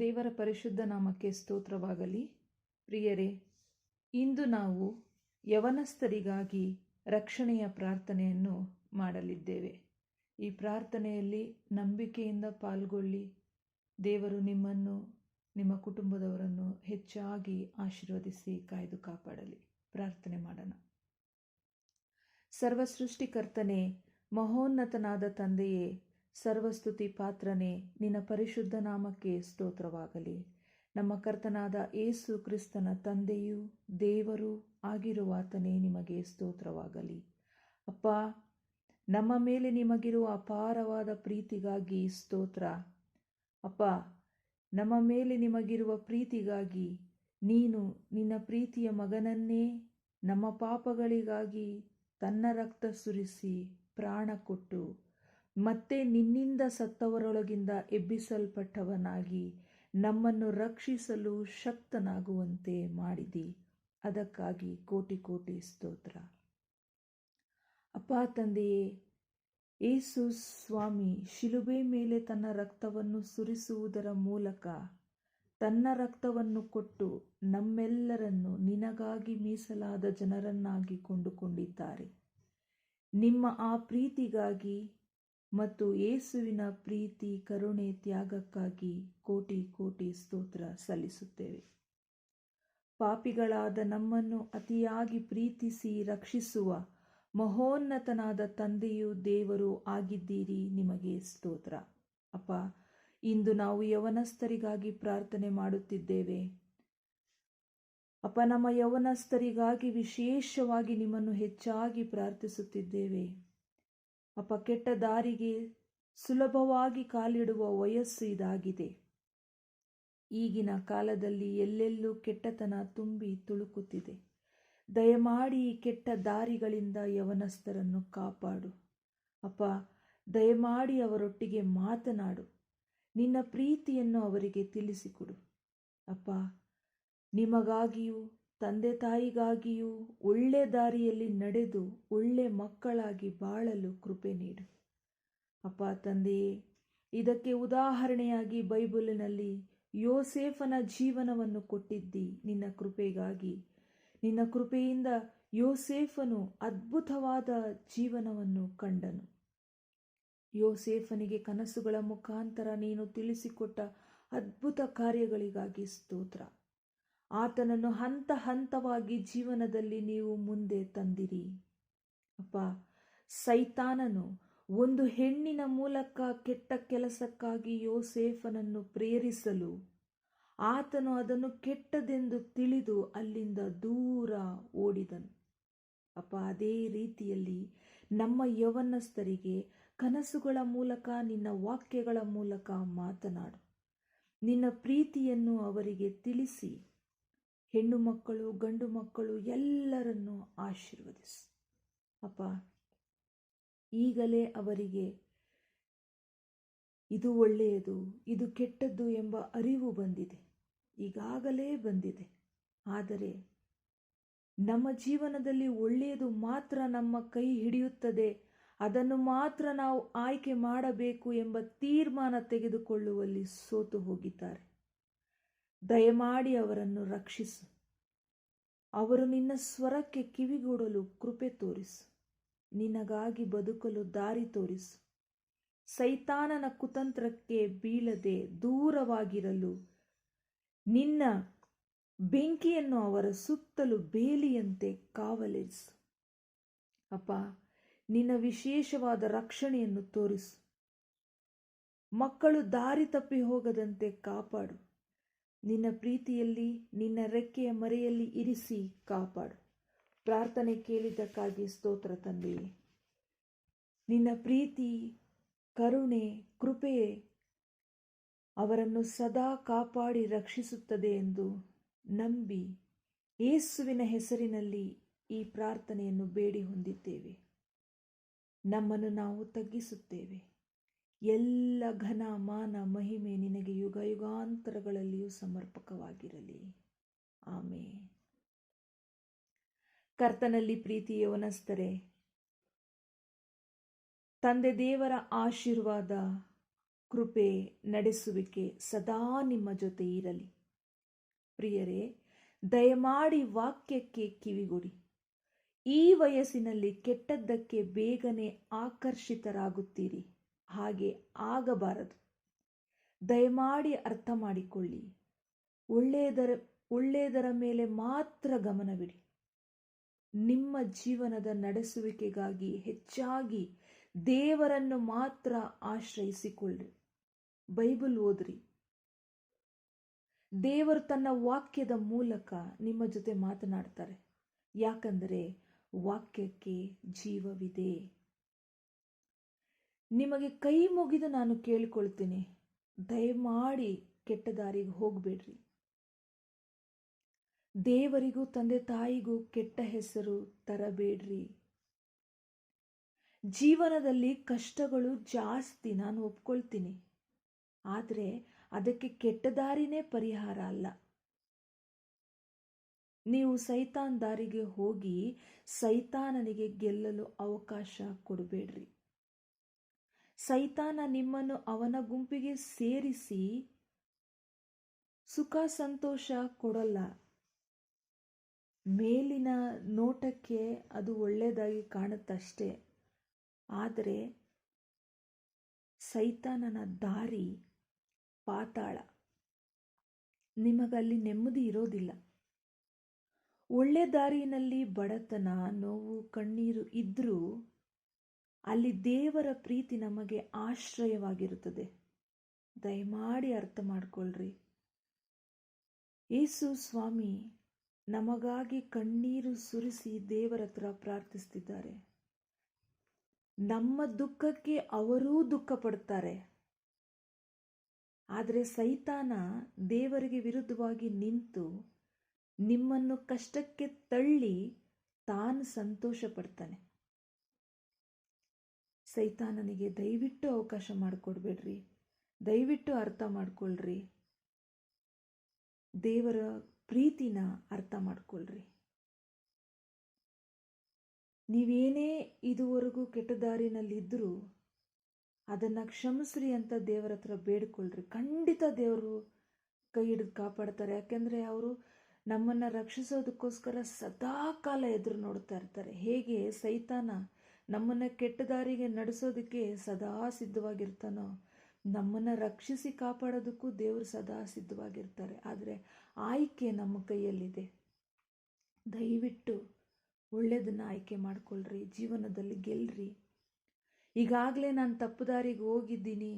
ದೇವರ ಪರಿಶುದ್ಧ ನಾಮಕ್ಕೆ ಸ್ತೋತ್ರವಾಗಲಿ. ಪ್ರಿಯರೇ, ಇಂದು ನಾವು ಯವನಸ್ಥರಿಗಾಗಿ ರಕ್ಷಣೆಯ ಪ್ರಾರ್ಥನೆಯನ್ನು ಮಾಡಲಿದ್ದೇವೆ. ಈ ಪ್ರಾರ್ಥನೆಯಲ್ಲಿ ನಂಬಿಕೆಯಿಂದ ಪಾಲ್ಗೊಳ್ಳಿ. ದೇವರು ನಿಮ್ಮನ್ನು, ನಿಮ್ಮ ಕುಟುಂಬದವರನ್ನು ಹೆಚ್ಚಾಗಿ ಆಶೀರ್ವದಿಸಿ ಕಾಯ್ದು ಕಾಪಾಡಲಿ. ಪ್ರಾರ್ಥನೆ ಮಾಡೋಣ. ಸರ್ವಸೃಷ್ಟಿಕರ್ತನೆ, ಮಹೋನ್ನತನಾದ ತಂದೆಯೇ ಸರ್ವಸ್ತುತಿ ಪಾತ್ರನೇ, ನಿನ್ನ ಪರಿಶುದ್ಧ ನಾಮಕ್ಕೆ ಸ್ತೋತ್ರವಾಗಲಿ. ನಮ್ಮ ಕರ್ತನಾದ ಏಸು ಕ್ರಿಸ್ತನ ತಂದೆಯೂ ದೇವರು ಆಗಿರುವಾತನೇ ನಿಮಗೆ ಸ್ತೋತ್ರವಾಗಲಿ. ಅಪ್ಪ, ನಮ್ಮ ಮೇಲೆ ನಿಮಗಿರುವ ಅಪಾರವಾದ ಪ್ರೀತಿಗಾಗಿ ಸ್ತೋತ್ರ. ಅಪ್ಪ, ನಮ್ಮ ಮೇಲೆ ನಿಮಗಿರುವ ಪ್ರೀತಿಗಾಗಿ ನೀನು ನಿನ್ನ ಪ್ರೀತಿಯ ಮಗನನ್ನೇ ನಮ್ಮ ಪಾಪಗಳಿಗಾಗಿ ತನ್ನ ರಕ್ತ ಸುರಿಸಿ ಪ್ರಾಣ ಕೊಟ್ಟು ಮತ್ತೆ ನಿನ್ನಿಂದ ಸತ್ತವರೊಳಗಿಂದ ಎಬ್ಬಿಸಲ್ಪಟ್ಟವನಾಗಿ ನಮ್ಮನ್ನು ರಕ್ಷಿಸಲು ಶಕ್ತನಾಗುವಂತೆ ಮಾಡಿದಿ. ಅದಕ್ಕಾಗಿ ಕೋಟಿ ಕೋಟಿ ಸ್ತೋತ್ರ. ಅಪ್ಪ ತಂದೆಯೇ, ಏಸು ಸ್ವಾಮಿ ಶಿಲುಬೆ ಮೇಲೆ ತನ್ನ ರಕ್ತವನ್ನು ಸುರಿಸುವುದರ ಮೂಲಕ ತನ್ನ ರಕ್ತವನ್ನು ಕೊಟ್ಟು ನಮ್ಮೆಲ್ಲರನ್ನು ನಿನಗಾಗಿ ಮೀಸಲಾದ ಜನರನ್ನಾಗಿ ಕೊಂಡುಕೊಂಡಿದ್ದಾರೆ. ನಿಮ್ಮ ಆ ಪ್ರೀತಿಗಾಗಿ ಮತ್ತು ಯೇಸುವಿನ ಪ್ರೀತಿ, ಕರುಣೆ, ತ್ಯಾಗಕ್ಕಾಗಿ ಕೋಟಿ ಕೋಟಿ ಸ್ತೋತ್ರ ಸಲ್ಲಿಸುತ್ತೇವೆ. ಪಾಪಿಗಳಾದ ನಮ್ಮನ್ನು ಅತಿಯಾಗಿ ಪ್ರೀತಿಸಿ ರಕ್ಷಿಸುವ ಮಹೋನ್ನತನಾದ ತಂದೆಯು ದೇವರು ಆಗಿದ್ದೀರಿ, ನಿಮಗೆ ಸ್ತೋತ್ರ. ಅಪ್ಪ, ಇಂದು ನಾವು ಯವನಸ್ಥರಿಗಾಗಿ ಪ್ರಾರ್ಥನೆ ಮಾಡುತ್ತಿದ್ದೇವೆ. ಅಪ್ಪ, ನಮ್ಮ ಯವನಸ್ಥರಿಗಾಗಿ ವಿಶೇಷವಾಗಿ ನಿಮ್ಮನ್ನು ಹೆಚ್ಚಾಗಿ ಪ್ರಾರ್ಥಿಸುತ್ತಿದ್ದೇವೆ. ಅಪ್ಪ, ಕೆಟ್ಟ ದಾರಿಗೆ ಸುಲಭವಾಗಿ ಕಾಲಿಡುವ ವಯಸ್ಸು ಇದಾಗಿದೆ. ಈಗಿನ ಕಾಲದಲ್ಲಿ ಎಲ್ಲೆಲ್ಲೂ ಕೆಟ್ಟತನ ತುಂಬಿ ತುಳುಕುತ್ತಿದೆ. ದಯಮಾಡಿ ಈ ಕೆಟ್ಟ ದಾರಿಗಳಿಂದ ಯವನಸ್ಥರನ್ನು ಕಾಪಾಡು. ಅಪ್ಪ, ದಯಮಾಡಿ ಅವರೊಟ್ಟಿಗೆ ಮಾತನಾಡು. ನಿನ್ನ ಪ್ರೀತಿಯನ್ನು ಅವರಿಗೆ ತಿಳಿಸಿಕೊಡು. ಅಪ್ಪ, ನಿಮಗಾಗಿಯೂ ತಂದೆ ತಾಯಿಗಾಗಿಯೂ ಒಳ್ಳೆ ದಾರಿಯಲ್ಲಿ ನಡೆದು ಒಳ್ಳೆ ಮಕ್ಕಳಾಗಿ ಬಾಳಲು ಕೃಪೆ ನೀಡು. ಅಪ್ಪ, ತಂದೆಯೇ, ಇದಕ್ಕೆ ಉದಾಹರಣೆಯಾಗಿ ಬೈಬಲಿನಲ್ಲಿ ಯೋಸೇಫನ ಜೀವನವನ್ನು ಕೊಟ್ಟಿದ್ದಿ ನಿನ್ನ ಕೃಪೆಗಾಗಿ. ನಿನ್ನ ಕೃಪೆಯಿಂದ ಯೋಸೇಫನು ಅದ್ಭುತವಾದ ಜೀವನವನ್ನು ಕಂಡನು. ಯೋಸೇಫನಿಗೆ ಕನಸುಗಳ ಮುಖಾಂತರ ನೀನು ತಿಳಿಸಿಕೊಟ್ಟ ಅದ್ಭುತ ಕಾರ್ಯಗಳಿಗಾಗಿ ಸ್ತೋತ್ರ. ಆತನನ್ನು ಹಂತ ಹಂತವಾಗಿ ಜೀವನದಲ್ಲಿ ನೀವು ಮುಂದೆ ತಂದಿರಿ. ಅಪ್ಪ, ಸೈತಾನನು ಒಂದು ಹೆಣ್ಣಿನ ಮೂಲಕ ಕೆಟ್ಟ ಕೆಲಸಕ್ಕಾಗಿ ಯೋಸೇಫನನ್ನು ಪ್ರೇರಿಸಲು, ಆತನು ಅದನ್ನು ಕೆಟ್ಟದೆಂದು ತಿಳಿದು ಅಲ್ಲಿಂದ ದೂರ ಓಡಿದನು. ಅಪ್ಪ, ಅದೇ ರೀತಿಯಲ್ಲಿ ನಮ್ಮ ಯವನಸ್ಥರಿಗೆ ಕನಸುಗಳ ಮೂಲಕ, ನಿನ್ನ ವಾಕ್ಯಗಳ ಮೂಲಕ ಮಾತನಾಡು. ನಿನ್ನ ಪ್ರೀತಿಯನ್ನು ಅವರಿಗೆ ತಿಳಿಸಿ. ಹೆಣ್ಣು ಮಕ್ಕಳು, ಗಂಡು ಮಕ್ಕಳು ಎಲ್ಲರನ್ನೂ ಆಶೀರ್ವದಿಸು. ಅಪ್ಪ, ಈಗಲೇ ಅವರಿಗೆ ಇದು ಒಳ್ಳೆಯದು, ಇದು ಕೆಟ್ಟದ್ದು ಎಂಬ ಅರಿವು ಬಂದಿದೆ. ಈಗಾಗಲೇ ಬಂದಿದೆ. ಆದರೆ ನಮ್ಮ ಜೀವನದಲ್ಲಿ ಒಳ್ಳೆಯದು ಮಾತ್ರ ನಮ್ಮ ಕೈ ಹಿಡಿಯುತ್ತದೆ. ಅದನ್ನು ಮಾತ್ರ ನಾವು ಆಯ್ಕೆ ಮಾಡಬೇಕು ಎಂಬ ತೀರ್ಮಾನ ತೆಗೆದುಕೊಳ್ಳುವಲ್ಲಿ ಸೋತು ಹೋಗಿದ್ದಾರೆ. ದಯಮಾಡಿ ಅವರನ್ನು ರಕ್ಷಿಸು. ಅವರು ನಿನ್ನ ಸ್ವರಕ್ಕೆ ಕಿವಿಗೂಡಲು ಕೃಪೆ ತೋರಿಸು. ನಿನಗಾಗಿ ಬದುಕಲು ದಾರಿ ತೋರಿಸು. ಸೈತಾನನ ಕುತಂತ್ರಕ್ಕೆ ಬೀಳದೆ ದೂರವಾಗಿರಲು ನಿನ್ನ ಬೆಂಕಿಯನ್ನು ಅವರ ಸುತ್ತಲೂ ಬೇಲಿಯಂತೆ ಕಾವಲಿರಿಸು. ಅಪ್ಪ, ನಿನ್ನ ವಿಶೇಷವಾದ ರಕ್ಷಣೆಯನ್ನು ತೋರಿಸು. ಮಕ್ಕಳು ದಾರಿ ತಪ್ಪಿ ಹೋಗದಂತೆ ಕಾಪಾಡು. ನಿನ್ನ ಪ್ರೀತಿಯಲ್ಲಿ, ನಿನ್ನ ರೆಕ್ಕೆಯ ಮರೆಯಲ್ಲಿ ಇರಿಸಿ ಕಾಪಾಡು. ಪ್ರಾರ್ಥನೆ ಕೇಳಿದ್ದಕ್ಕಾಗಿ ಸ್ತೋತ್ರ ತಂದೆಯೇ ನಿನ್ನ ಪ್ರೀತಿ, ಕರುಣೆ ಕೃಪೆಯೇ ಅವರನ್ನು ಸದಾ ಕಾಪಾಡಿ ರಕ್ಷಿಸುತ್ತದೆ ಎಂದು ನಂಬಿ ಯೇಸುವಿನ ಹೆಸರಿನಲ್ಲಿ ಈ ಪ್ರಾರ್ಥನೆಯನ್ನು ಬೇಡಿ ಹೊಂದಿದ್ದೇವೆ ನಮ್ಮನ್ನು ನಾವು ತಗ್ಗಿಸುತ್ತೇವೆ. ಎಲ್ಲ ಘನ, ಮಾನ, ಮಹಿಮೆ ನಿನಗೆ ಯುಗ ಯುಗಾಂತರಗಳಲ್ಲಿಯೂ ಸಮರ್ಪಕವಾಗಿರಲಿ. ಆಮೆ ಕರ್ತನಲ್ಲಿ ಪ್ರೀತಿ ಯವನಸ್ತರೆ ತಂದೆ ದೇವರ ಆಶೀರ್ವಾದ, ಕೃಪೆ ನಡೆಸುವಿಕೆ ಸದಾ ನಿಮ್ಮ ಜೊತೆ ಇರಲಿ. ಪ್ರಿಯರೇ, ದಯಮಾಡಿ ವಾಕ್ಯಕ್ಕೆ ಕಿವಿಗೊಡಿ. ಈ ವಯಸ್ಸಿನಲ್ಲಿ ಕೆಟ್ಟದ್ದಕ್ಕೆ ಬೇಗನೆ ಆಕರ್ಷಿತರಾಗುತ್ತೀರಿ. ಹಾಗೆ ಆಗಬಾರದು. ದಯಮಾಡಿ ಅರ್ಥ ಮಾಡಿಕೊಳ್ಳಿ. ಒಳ್ಳೆಯದರ ಒಳ್ಳೆಯದರ ಮೇಲೆ ಮಾತ್ರ ಗಮನವಿಡಿ. ನಿಮ್ಮ ಜೀವನದ ನಡೆಸುವಿಕೆಗಾಗಿ ಹೆಚ್ಚಾಗಿ ದೇವರನ್ನು ಮಾತ್ರ ಆಶ್ರಯಿಸಿಕೊಳ್ಳಿ. ಬೈಬಲ್ ಓದ್ರಿ. ದೇವರು ತನ್ನ ವಾಕ್ಯದ ಮೂಲಕ ನಿಮ್ಮ ಜೊತೆ ಮಾತನಾಡ್ತಾರೆ. ಯಾಕಂದರೆ ವಾಕ್ಯಕ್ಕೆ ಜೀವವಿದೆ. ನಿಮಗೆ ಕೈ ಮುಗಿದು ನಾನು ಕೇಳಿಕೊಳ್ತೀನಿ. ದಯಮಾಡಿ ಕೆಟ್ಟ ದಾರಿಗೆ ಹೋಗಬೇಡ್ರಿ. ದೇವರಿಗೂ ತಂದೆ ತಾಯಿಗೂ ಕೆಟ್ಟ ಹೆಸರು ತರಬೇಡ್ರಿ. ಜೀವನದಲ್ಲಿ ಕಷ್ಟಗಳು ಜಾಸ್ತಿ ನಾನು ಒಪ್ಕೊಳ್ತೀನಿ. ಆದರೆ ಅದಕ್ಕೆ ಕೆಟ್ಟ ದಾರಿನೇ ಪರಿಹಾರ ಅಲ್ಲ. ನೀವು ಸೈತಾನ್ ದಾರಿಗೆ ಹೋಗಿ ಸೈತಾನನಿಗೆ ಗೆಲ್ಲಲು ಅವಕಾಶ ಕೊಡಬೇಡ್ರಿ. ಸೈತಾನ ನಿಮ್ಮನ್ನು ಅವನ ಗುಂಪಿಗೆ ಸೇರಿಸಿ ಸುಖ ಸಂತೋಷ ಕೊಡಲ್ಲ. ಮೇಲಿನ ನೋಟಕ್ಕೆ ಅದು ಒಳ್ಳೆಯದಾಗಿ ಕಾಣುತ್ತಷ್ಟೇ. ಆದರೆ ಸೈತಾನನ ದಾರಿ ಪಾತಾಳ. ನಿಮಗಲ್ಲಿ ನೆಮ್ಮದಿ ಇರೋದಿಲ್ಲ. ಒಳ್ಳೆ ದಾರಿಯಲ್ಲಿ ಬಡತನ, ನೋವು, ಕಣ್ಣೀರು ಇದ್ದರೂ ಅಲ್ಲಿ ದೇವರ ಪ್ರೀತಿ ನಮಗೆ ಆಶ್ರಯವಾಗಿರುತ್ತದೆ. ದಯಮಾಡಿ ಅರ್ಥ ಮಾಡಿಕೊಳ್ಳ್ರಿ ಯೇಸು ಸ್ವಾಮಿ ನಮಗಾಗಿ ಕಣ್ಣೀರು ಸುರಿಸಿ ದೇವರ ಹತ್ರ ಪ್ರಾರ್ಥಿಸ್ತಿದ್ದಾರೆ. ನಮ್ಮ ದುಃಖಕ್ಕೆ ಅವರೂ ದುಃಖ ಪಡ್ತಾರೆ ಆದರೆ ಸೈತಾನ ದೇವರಿಗೆ ವಿರುದ್ಧವಾಗಿ ನಿಂತು ನಿಮ್ಮನ್ನು ಕಷ್ಟಕ್ಕೆ ತಳ್ಳಿ ತಾನು ಸಂತೋಷ ಪಡ್ತಾನೆ ಸೈತಾನನಿಗೆ ದಯವಿಟ್ಟು ಅವಕಾಶ ಮಾಡಿಕೊಡ್ಬೇಡ್ರಿ. ದಯವಿಟ್ಟು ಅರ್ಥ ಮಾಡ್ಕೊಳ್ರಿ. ದೇವರ ಪ್ರೀತಿನ ಅರ್ಥ ಮಾಡ್ಕೊಳ್ರಿ. ನೀವೇನೇ ಇದುವರೆಗೂ ಕೆಟ್ಟ ದಾರಿನಲ್ಲಿದ್ದರೂ ಅದನ್ನು ಕ್ಷಮಿಸ್ರಿ ಅಂತ ದೇವರ ಹತ್ರ ಬೇಡ್ಕೊಳ್ರಿ. ಖಂಡಿತ ದೇವರು ಕೈ ಹಿಡಿದು ಕಾಪಾಡ್ತಾರೆ. ಯಾಕೆಂದರೆ ಅವರು ನಮ್ಮನ್ನು ರಕ್ಷಿಸೋದಕ್ಕೋಸ್ಕರ ಸದಾ ಕಾಲ ಎದುರು ನೋಡ್ತಾ ಇರ್ತಾರೆ. ಹೇಗೆ ಸೈತಾನ ನಮ್ಮನ್ನು ಕೆಟ್ಟ ದಾರಿಗೆ ನಡೆಸೋದಕ್ಕೆ ಸದಾ ಸಿದ್ಧವಾಗಿರ್ತಾನೋ? ನಮ್ಮನ್ನು ರಕ್ಷಿಸಿ ಕಾಪಾಡೋದಕ್ಕೂ ದೇವರು ಸದಾ ಸಿದ್ಧವಾಗಿರ್ತಾರೆ. ಆದರೆ ಆಯ್ಕೆ ನಮ್ಮ ಕೈಯಲ್ಲಿದೆ. ದಯವಿಟ್ಟು ಒಳ್ಳೆಯದನ್ನು ಆಯ್ಕೆ ಮಾಡಿಕೊಳ್ಳ್ರಿ ಜೀವನದಲ್ಲಿ ಗೆಲ್ರಿ. ಈಗಾಗಲೇ ನಾನು ತಪ್ಪು ದಾರಿಗೆ ಹೋಗಿದ್ದೀನಿ.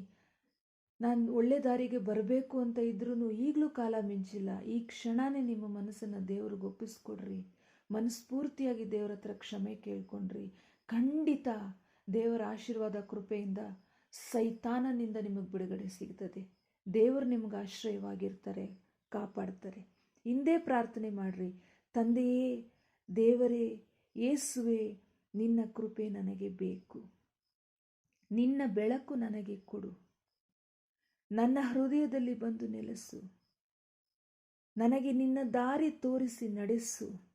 ನಾನು ಒಳ್ಳೆ ದಾರಿಗೆ ಬರಬೇಕು ಅಂತ ಇದ್ರೂ ಈಗಲೂ ಕಾಲ ಮಿಂಚಿಲ್ಲ. ಈ ಕ್ಷಣನೇ ನಿಮ್ಮ ಮನಸ್ಸನ್ನು ದೇವ್ರಿಗೆ ಒಪ್ಪಿಸ್ಕೊಡ್ರಿ. ಮನಸ್ಫೂರ್ತಿಯಾಗಿ ದೇವ್ರ ಹತ್ರ ಕ್ಷಮೆ ಕೇಳ್ಕೊಂಡ್ರಿ. ಖಂಡಿತ ದೇವರ ಆಶೀರ್ವಾದ ಕೃಪೆಯಿಂದ ಸೈತಾನನಿಂದ ನಿಮಗೆ ಬಿಡುಗಡೆ ಸಿಗ್ತದೆ. ದೇವರು ನಿಮಗೆ ಆಶ್ರಯವಾಗಿರ್ತಾರೆ, ಕಾಪಾಡ್ತಾರೆ. ಹಿಂದೆ ಪ್ರಾರ್ಥನೆ ಮಾಡಿರಿ. ತಂದೆಯೇ, ದೇವರೇ ಏಸುವೆ ನಿನ್ನ ಕೃಪೆ ನನಗೆ ಬೇಕು. ನಿನ್ನ ಬೆಳಕು ನನಗೆ ಕೊಡು. ನನ್ನ ಹೃದಯದಲ್ಲಿ ಬಂದು ನೆಲೆಸು. ನನಗೆ ನಿನ್ನ ದಾರಿ ತೋರಿಸಿ ನಡೆಸು.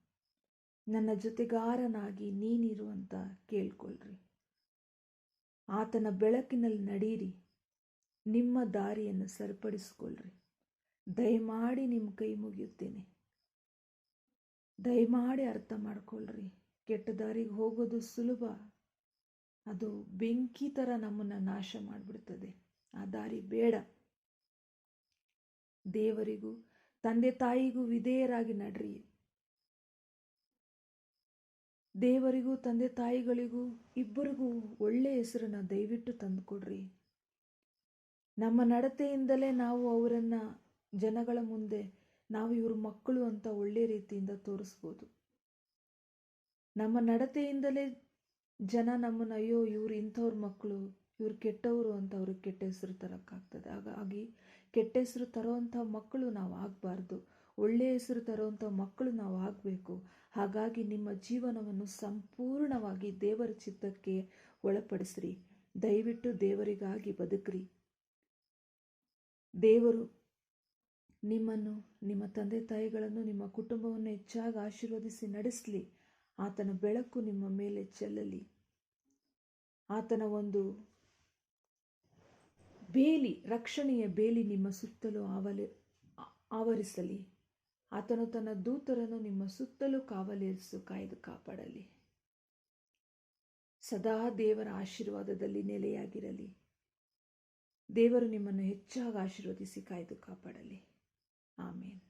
ನನ್ನ ಜೊತೆಗಾರನಾಗಿ ನೀನಿರು ಅಂತ ಕೇಳ್ಕೊಳ್ರಿ. ಆತನ ಬೆಳಕಿನಲ್ಲಿ ನಡೀರಿ ನಿಮ್ಮ ದಾರಿಯನ್ನು ಸರಿಪಡಿಸ್ಕೊಳ್ರಿ. ದಯಮಾಡಿ ನಿಮ್ಮ ಕೈ ಮುಗಿಯುತ್ತೇನೆ. ದಯಮಾಡಿ ಅರ್ಥ ಮಾಡ್ಕೊಳ್ರಿ. ಕೆಟ್ಟ ದಾರಿಗೆ ಹೋಗೋದು ಸುಲಭ. ಅದು ಬೆಂಕಿ ಥರ ನಮ್ಮನ್ನು ನಾಶ ಮಾಡಿಬಿಡ್ತದೆ. ಆ ದಾರಿ ಬೇಡ. ದೇವರಿಗೂ, ತಂದೆ ತಾಯಿಗೂ ವಿಧೇಯರಾಗಿ ನಡ್ರಿ. ದೇವರಿಗೂ, ತಂದೆ ತಾಯಿಗಳಿಗೂ, ಇಬ್ಬರಿಗೂ ಒಳ್ಳೆ ಹೆಸರನ್ನು ದಯವಿಟ್ಟು ತಂದುಕೊಡ್ರಿ. ನಮ್ಮ ನಡತೆಯಿಂದಲೇ ನಾವು ಅವರನ್ನು ಜನಗಳ ಮುಂದೆ, ನಾವು ಇವ್ರ ಮಕ್ಕಳು ಅಂತ ಒಳ್ಳೆ ರೀತಿಯಿಂದ ತೋರಿಸ್ಬೋದು. ನಮ್ಮ ನಡತೆಯಿಂದಲೇ ಜನ ನಮ್ಮನ್ನು, ಅಯ್ಯೋ, ಇವ್ರು ಇಂಥವ್ರ ಮಕ್ಕಳು ಇವ್ರು ಕೆಟ್ಟವರು ಅಂತ ಅವ್ರಿಗೆ ಕೆಟ್ಟ ಹೆಸರು ತರೋಕ್ಕಾಗ್ತದೆ. ಹಾಗಾಗಿ ಕೆಟ್ಟ ಹೆಸರು ತರೋವಂಥ ಮಕ್ಕಳು ನಾವು ಆಗಬಾರ್ದು. ಒಳ್ಳೆಯ ಹೆಸರು ತರುವಂಥ ಮಕ್ಕಳು ನಾವು ಆಗಬೇಕು. ಹಾಗಾಗಿ ನಿಮ್ಮ ಜೀವನವನ್ನು ಸಂಪೂರ್ಣವಾಗಿ ದೇವರ ಚಿತ್ತಕ್ಕೆ ಒಳಪಡಿಸ್ರಿ. ದಯವಿಟ್ಟು ದೇವರಿಗಾಗಿ ಬದುಕ್ರಿ. ದೇವರು ನಿಮ್ಮನ್ನು, ನಿಮ್ಮ ತಂದೆ ತಾಯಿಗಳನ್ನು, ನಿಮ್ಮ ಕುಟುಂಬವನ್ನು ಹೆಚ್ಚಾಗಿ ಆಶೀರ್ವದಿಸಿ ನಡೆಸಲಿ. ಆತನ ಬೆಳಕು ನಿಮ್ಮ ಮೇಲೆ ಚೆಲ್ಲಲಿ. ಆತನ ಒಂದು ಬೇಲಿ, ರಕ್ಷಣೆಯ ಬೇಲಿ ನಿಮ್ಮ ಸುತ್ತಲೂ ಆವಲಿ ಆವರಿಸಲಿ. ಆತನು ತನ್ನ ದೂತರನ್ನು ನಿಮ್ಮ ಸುತ್ತಲೂ ಕಾವಲಿರಿಸು, ಕಾಯ್ದು ಕಾಪಾಡಲಿ. ಸದಾ ದೇವರ ಆಶೀರ್ವಾದದಲ್ಲಿ ನೆಲೆಯಾಗಿರಲಿ. ದೇವರು ನಿಮ್ಮನ್ನು ಹೆಚ್ಚಾಗಿ ಆಶೀರ್ವದಿಸಿ, ಕಾಯ್ದು ಕಾಪಾಡಲಿ. ಆಮೇನ್.